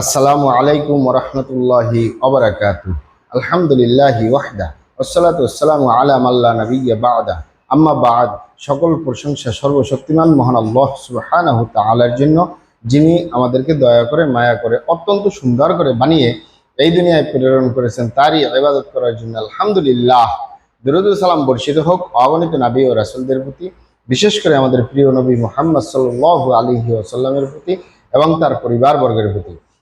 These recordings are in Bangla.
আসসালামু আলাইকুম রহমতুল্লাহি অবরাকাত আলহামদুলিল্লাহি ওয়াহদা ওসালাতু আসসালামু আলা মাল্লা নবিয়্যা বাদা। আম্মা বাদ, সকল প্রশংসা সর্বশক্তিমান মহান আল্লাহ সুবহানাহু তাআলার জন্য, যিনি আমাদেরকে দয়া করে, মায়া করে, অত্যন্ত সুন্দর করে বানিয়ে এই দুনিয়ায় প্রেরণ করেছেন, তারই ইবাদত করার জন্য আলহামদুলিল্লাহ। দরুদ সালাম বর্ষিত হোক, অগণিত নবী ও রাসূলদের প্রতি, বিশেষ করে আমাদের প্রিয় নবী মুহাম্মদ সাল্লাল্লাহু আলাইহি ওয়াসাল্লামের প্রতি এবং তার পরিবারবর্গের প্রতি।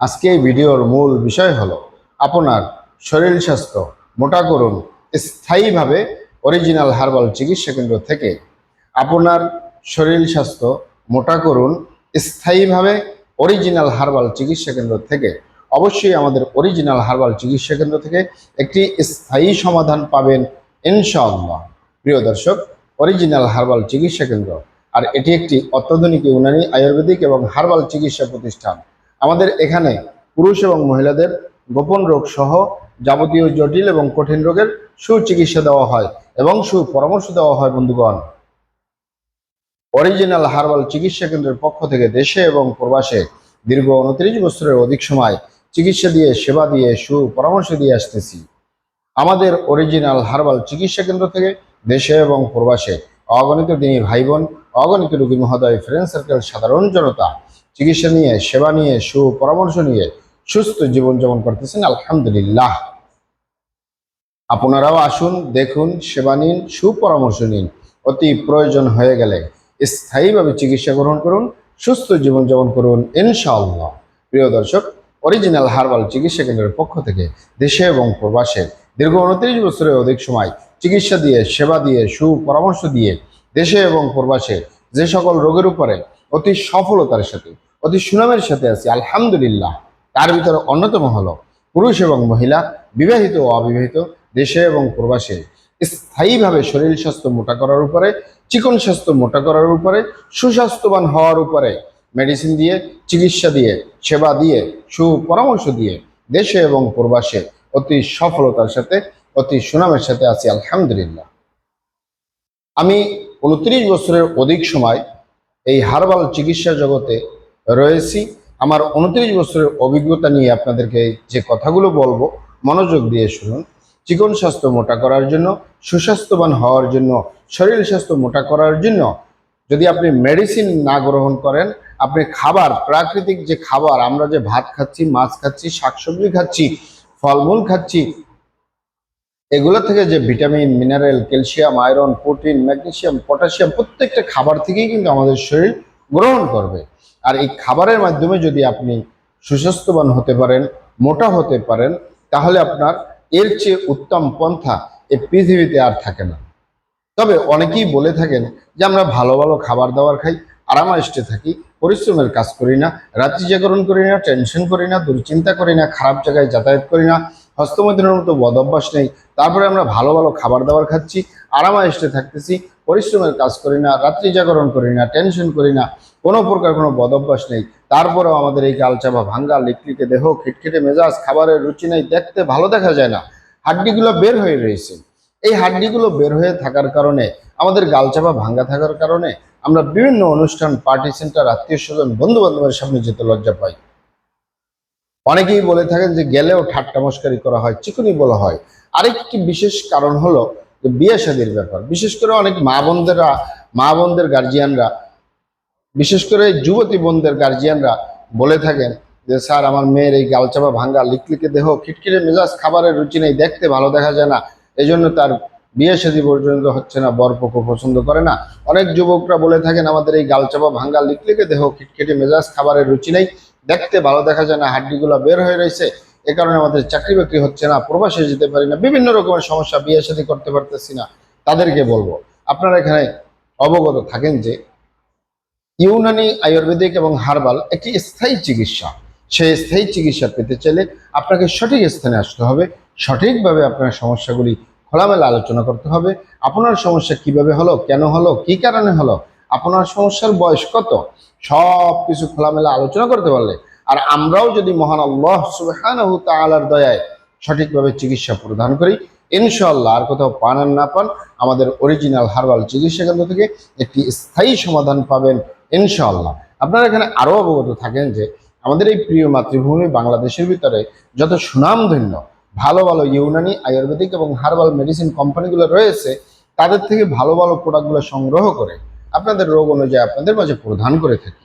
আজকে এই ভিডিওর মূল বিষয় হলো আপনার শরীর স্বাস্থ্য। মোটা করুন। স্থায়ীভাবে অরিজিনাল হার্বাল চিকিৎসা কেন্দ্র থেকে আপনার শরীর স্বাস্থ্য মোটা করুন। স্থায়ীভাবে অরিজিনাল হার্বাল চিকিৎসা কেন্দ্র থেকে অবশ্যই আমাদের অরিজিনাল হার্বাল চিকিৎসা কেন্দ্র থেকে একটি স্থায়ী সমাধান পাবেন ইনশাআল্লাহ। প্রিয় দর্শক অরিজিনাল হার্বাল চিকিৎসা কেন্দ্র। আর এটি একটি অত্যাধুনিক ইউনানি, আয়ুর্বেদিক এবং হার্বাল চিকিৎসা প্রতিষ্ঠান। আমাদের এখানে পুরুষ এবং মহিলাদের গোপন রোগ সহ যাবতীয় জটিল এবং কঠিন রোগের সুচিকিৎসা দেওয়া হয় এবং সুপরামর্শ দেওয়া হয়, বন্ধুগণ। অরিজিনাল হার্বাল চিকিৎসা কেন্দ্রের পক্ষ থেকে দেশে এবং প্রবাসে দীর্ঘ উনত্রিশ বছরের অধিক সময় চিকিৎসা দিয়ে, সেবা দিয়ে, সুপরামর্শ দিয়ে আসতেছি। আমাদের অরিজিনাল হার্বাল চিকিৎসা কেন্দ্র থেকে দেশে এবং প্রবাসে অগণিত দিনী ভাই বোন অগণিত রোগী মহোদয় ফ্রেন্ড সার্কেল সাধারণ জনতা চিকিৎসা নিয়ে, সেবা নিয়ে, সুপরামর্শ নিয়ে সুস্থ জীবনযাপন করতেছেন, আলহামদুলিল্লাহ। আপনারাও আসুন, দেখুন, সেবা নিন, সুপরামর্শ নিন। অতি প্রয়োজন হয়ে গেলে স্থায়ীভাবে চিকিৎসা গ্রহণ করুন, সুস্থ জীবনযাপন করুন, ইনশাআল্লাহ। প্রিয় দর্শক, অরিজিনাল হার্বাল চিকিৎসা কেন্দ্রের পক্ষ থেকে দেশে এবং প্রবাসে দীর্ঘ উনত্রিশ বছরের অধিক সময় চিকিৎসা দিয়ে, সেবা দিয়ে, সুপরামর্শ দিয়ে দেশে এবং প্রবাসে যে সকল রোগের উপরে অতি সফলতার সাথে অতি সুনামের সাথে আছি, আলহামদুলিল্লাহ। তার ভিতরে অন্যতম হলো পুরুষ এবং মহিলা, বিবাহিত ও অবিবাহিত, দেশে এবং প্রবাসে। স্থায়ীভাবে শরীর স্বাস্থ্য মোটা করার উপরে, চিকন স্বাস্থ্য মোটা করার উপরে, সুস্বাস্থ্যবান হওয়ার উপরে মেডিসিন দিয়ে, চিকিৎসা দিয়ে, সেবা দিয়ে, সুপরামর্শ দিয়ে দেশে এবং প্রবাসে অতি সফলতার সাথে, অতি সুনামের সাথে আছি, আলহামদুলিল্লাহ। আমি উনত্রিশ বছরের অধিক সময় এই হার্বাল চিকিৎসা জগতে রয়েছি। আমার উনত্রিশ বছরের অভিজ্ঞতা নিয়ে আপনাদেরকে যে কথাগুলো বলব, মনোযোগ দিয়ে শুনুন। চিকন স্বাস্থ্য মোটা করার জন্য, সুস্বাস্থ্যবান হওয়ার জন্য, শরীর স্বাস্থ্য মোটা করার জন্য যদি আপনি মেডিসিন না গ্রহণ করেন, আপনি খাবার, প্রাকৃতিক যে খাবার, আমরা যে ভাত খাচ্ছি, মাছ খাচ্ছি, শাকসবজি খাচ্ছি, ফলমূল খাচ্ছি, এগুলো থেকে যে vitamin mineral calcium iron protein magnesium potassium প্রত্যেকটা খাবার থেকেই কিন্তু আমাদের শরীর গ্রহণ করবে। আর এই খাবারের মাধ্যমে যদি আপনি সুস্বাস্থ্যবান হতে পারেন, মোটা হতে পারেন, তাহলে আপনার এর চেয়ে উত্তম পন্থা এই পৃথিবীতে আর থাকে না। তবে অনেকেই বলে থাকেন যে, আমরা ভালো ভালো খাবার দাবার খাই আরামাইষ্টে থাকি, পরিশ্রমের কাজ করি না, রাত্রি জাগরণ করি না, টেনশন করি না, দুশ্চিন্তা করি না, খারাপ জায়গায় যাতায়াত করি না হস্তমৈথুনের মতো বদ অভ্যাস নেই। তারপরে আমরা ভালো ভালো খাবার দাবার খাচ্ছি আরামাইষ্টে থাকতেছি পরিশ্রমের কাজ করি না, রাত্রি জাগরণ করি না টেনশন করি না, কোনো প্রকার কোনো বদ অভ্যাস নেই। তারপরেও আমাদের এই কালচাপা ভাঙ্গা, লিকলিকে দেহ, খিটখিটে মেজাজ, খাবারের রুচি নেই, দেখতে ভালো দেখা যায় না। হাড্ডিগুলো বের হয়ে রয়েছে। এই হাড্ডিগুলো বের হয়ে থাকার কারণে, আমাদের গালচাপা ভাঙ্গা থাকার কারণে, আমরা বিভিন্ন অনুষ্ঠান পার্টি সেন্টার আত্মীয় স্বজন বন্ধু বান্ধবের সামনে যেতে লজ্জা পাই। অনেকেই বলে থাকেন যে গেলেও ঠাট্টা মস্কারি করা হয়, চিকুনি বলা হয়। আরেকটি বিশেষ কারণ হলো বিয়ে শাদির ব্যাপার। বিশেষ করে অনেক মা বোনদেরা মা বোনদের গার্জিয়ানরা বিশেষ করে যুবতী বোনদের গার্জিয়ানরা বলে থাকেন যে, স্যার, আমার মেয়ের এই গালচাপা ভাঙ্গা লিকলিকে দেহ, খিটখিটে মেজাজ, খাবারের রুচি নেই, দেখতে ভালো দেখা যায় না। এই জন্য তার বিয়ে শাদী পর্যন্ত হচ্ছে না বরপক্ষ পছন্দ করে না। অনেক যুবকরা বলে থাকেন, আমাদের এই গালচাপা ভাঙ্গা লিকলিকে দেহ, খিটখিটে মেজাজ, খাবারের রুচি নেই, দেখতে ভালো দেখা যায় না, হাড্ডিগুলো বের হয়ে রয়েছে। এ কারণে আমাদের চাকরি বাকরি হচ্ছে না, প্রবাসে যেতে পারি না, বিভিন্ন রকমের সমস্যা, বিয়ে সাথে করতে পারতেছি না, তাদেরকে বলব। আপনারা এখানে অবগত থাকেন যে ইউনানি আয়ুর্বেদিক এবং হার্বাল একটি স্থায়ী চিকিৎসা। সেই স্থায়ী চিকিৎসা পেতে চাইলে আপনাকে সঠিক স্থানে আসতে হবে, সঠিকভাবে আপনার সমস্যাগুলি খোলামেলা আলোচনা করতে হবে, আপনার সমস্যা কীভাবে হলো, কেন হলো, কি কারণে হলো, আপনার সমস্যার বয়স কত সব কিছু খোলামেলা আলোচনা করতে পারলে আর আমরাও যদি মহান আল্লাহ সুবহানাহু দয়ায় সঠিকভাবে চিকিৎসা প্রদান করি ইনশাল্লাহ আর কোথাও পান আর না পান, আমাদের অরিজিনাল হার্বাল চিকিৎসা কেন্দ্র থেকে একটি স্থায়ী সমাধান পাবেন, ইনশাআল্লাহ। আপনারা এখানে আরও অবগত থাকেন যে আমাদের এই প্রিয় মাতৃভূমি বাংলাদেশের ভিতরে যত সুনামধন্য, ভালো ভালো ইউনানি, আয়ুর্বেদিক এবং হার্বাল মেডিসিন কোম্পানিগুলো রয়েছে, তাদের থেকে ভালো ভালো প্রোডাক্টগুলো সংগ্রহ করে আপনাদের রোগ অনুযায়ী আপনাদের মাঝে প্রদান করে থাকি।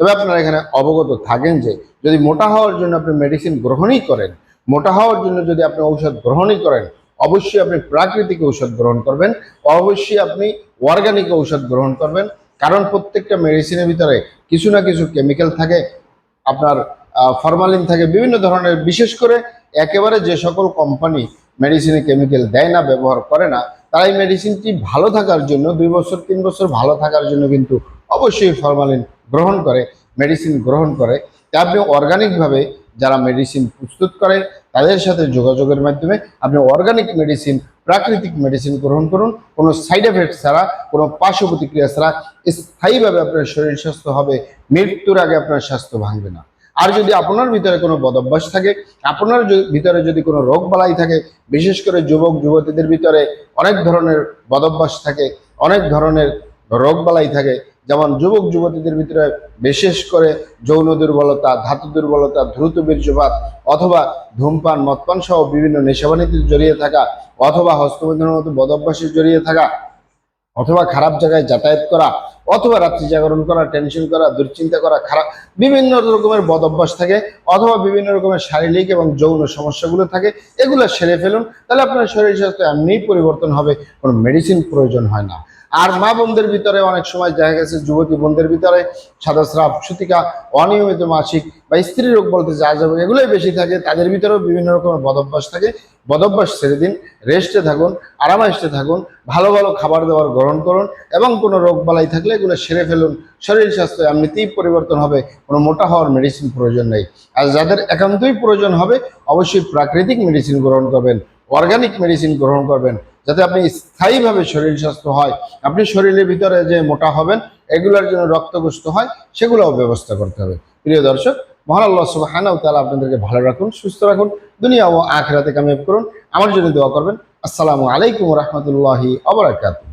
তবে আপনারা এখানে অবগত থাকেন যে যদি মোটা হওয়ার জন্য আপনি মেডিসিন গ্রহণই করেন, মোটা হওয়ার জন্য যদি আপনি ঔষধ গ্রহণই করেন, অবশ্যই আপনি প্রাকৃতিক ঔষধ গ্রহণ করবেন, অবশ্যই আপনি অর্গানিক ঔষধ গ্রহণ করবেন। কারণ প্রত্যেকটা মেডিসিনের ভিতরে কিছু না কিছু কেমিক্যাল থাকে, আপনার ফরমালিন থাকে, বিভিন্ন ধরনের, বিশেষ করে একেবারে যে সকল কোম্পানি মেডিসিনে কেমিক্যাল দেয় না, ব্যবহার করে না তারা এই মেডিসিনটি ভালো থাকার জন্য, দুই বছর, তিন বছর ভালো থাকার জন্য কিন্তু অবশ্যই ফরমালিন গ্রহণ করে মেডিসিন গ্রহণ করে তা আপনি অর্গানিকভাবে যারা মেডিসিন প্রস্তুত করে, তাদের সাথে যোগাযোগের মাধ্যমে আপনি অর্গানিক মেডিসিন প্রাকৃতিক মেডিসিন গ্রহণ করুন। কোনো সাইড এফেক্ট ছাড়া, কোনো পার্শ্ব প্রতিক্রিয়া ছাড়া, স্থায়ীভাবে আপনার শরীর স্বাস্থ্য হবে, মৃত্যুর আগে আপনার স্বাস্থ্য ভাঙবে না। আর যদি আপনার ভিতরে কোনো বদভ্যাস থাকে, আপনার ভিতরে যদি কোনো রোগ বালাই থাকে, বিশেষ করে যুবক, যুবতীদের ভিতরে অনেক ধরনের বদভ্যাস থাকে, অনেক ধরনের রোগ বালাই থাকে যেমন যুবক যুবতীদের ভিতরে বিশেষ করে যৌন দুর্বলতা, ধাতু দুর্বলতা, দ্রুত বীর্যপাত অথবা ধূমপান, মদপান সহ বিভিন্ন নেশাবানিতে জড়িয়ে থাকা অথবা হস্তমৈথুনের মতো বদভ্যাসে জড়িয়ে থাকা অথবা খারাপ জায়গায় যাতায়াত করা অথবা রাত্রি জাগরণ করা টেনশন করা, দুশ্চিন্তা করা, খারাপ, বিভিন্ন রকমের বদ অভ্যাস থাকে, অথবা বিভিন্ন রকমের শারীরিক এবং যৌন সমস্যাগুলো থাকে, এগুলো সেরে ফেলুন, তাহলে আপনার শরীর স্বাস্থ্য এমনিই পরিবর্তন হবে, কোনো মেডিসিন প্রয়োজন হয় না। আর মা বোনদের ভিতরে অনেক সময় দেখা গেছে, যুবতী বোনদের ভিতরে সাদা স্রাব, সুতিকা, অনিয়মিত মাসিক বা স্ত্রী রোগ বলতে যা যাবে এগুলোই বেশি থাকে, তাদের ভিতরেও বিভিন্ন রকমের বদভ্যাস থাকে। বদভ্যাস ছেড়ে দিন রেস্টে থাকুন আরামাইস্টে থাকুন, ভালো ভালো খাবার দাবার গ্রহণ করুন, এবং কোনো রোগ বালাই থাকলে এগুলো সেরে ফেলুন। শরীর স্বাস্থ্য এমনিতেই পরিবর্তন হবে, কোনো মোটা হওয়ার মেডিসিন প্রয়োজন নেই। আর যাদের একান্তই প্রয়োজন হবে, অবশ্যই প্রাকৃতিক মেডিসিন গ্রহণ করবেন অর্গানিক মেডিসিন গ্রহণ করবেন, যাতে আপনি স্থায়ীভাবে শরীর স্বাস্থ্য হয়। আপনি শরীরের ভিতরে যে মোটা হবেন, এগুলোর জন্য রক্তগুস্ত হয়, সেগুলোও ব্যবস্থা করতে হবে। প্রিয় দর্শক, মহান আল্লাহ সুবহানাহু ওয়া তাআলা আপনাদেরকে ভালো রাখুন, সুস্থ রাখুন, দুনিয়া ও আখিরাতে কামিয়াব করুন। আমার জন্য দোয়া করবেন। আসসালামু আলাইকুম রহমতুল্লাহি আবরাকাতুহ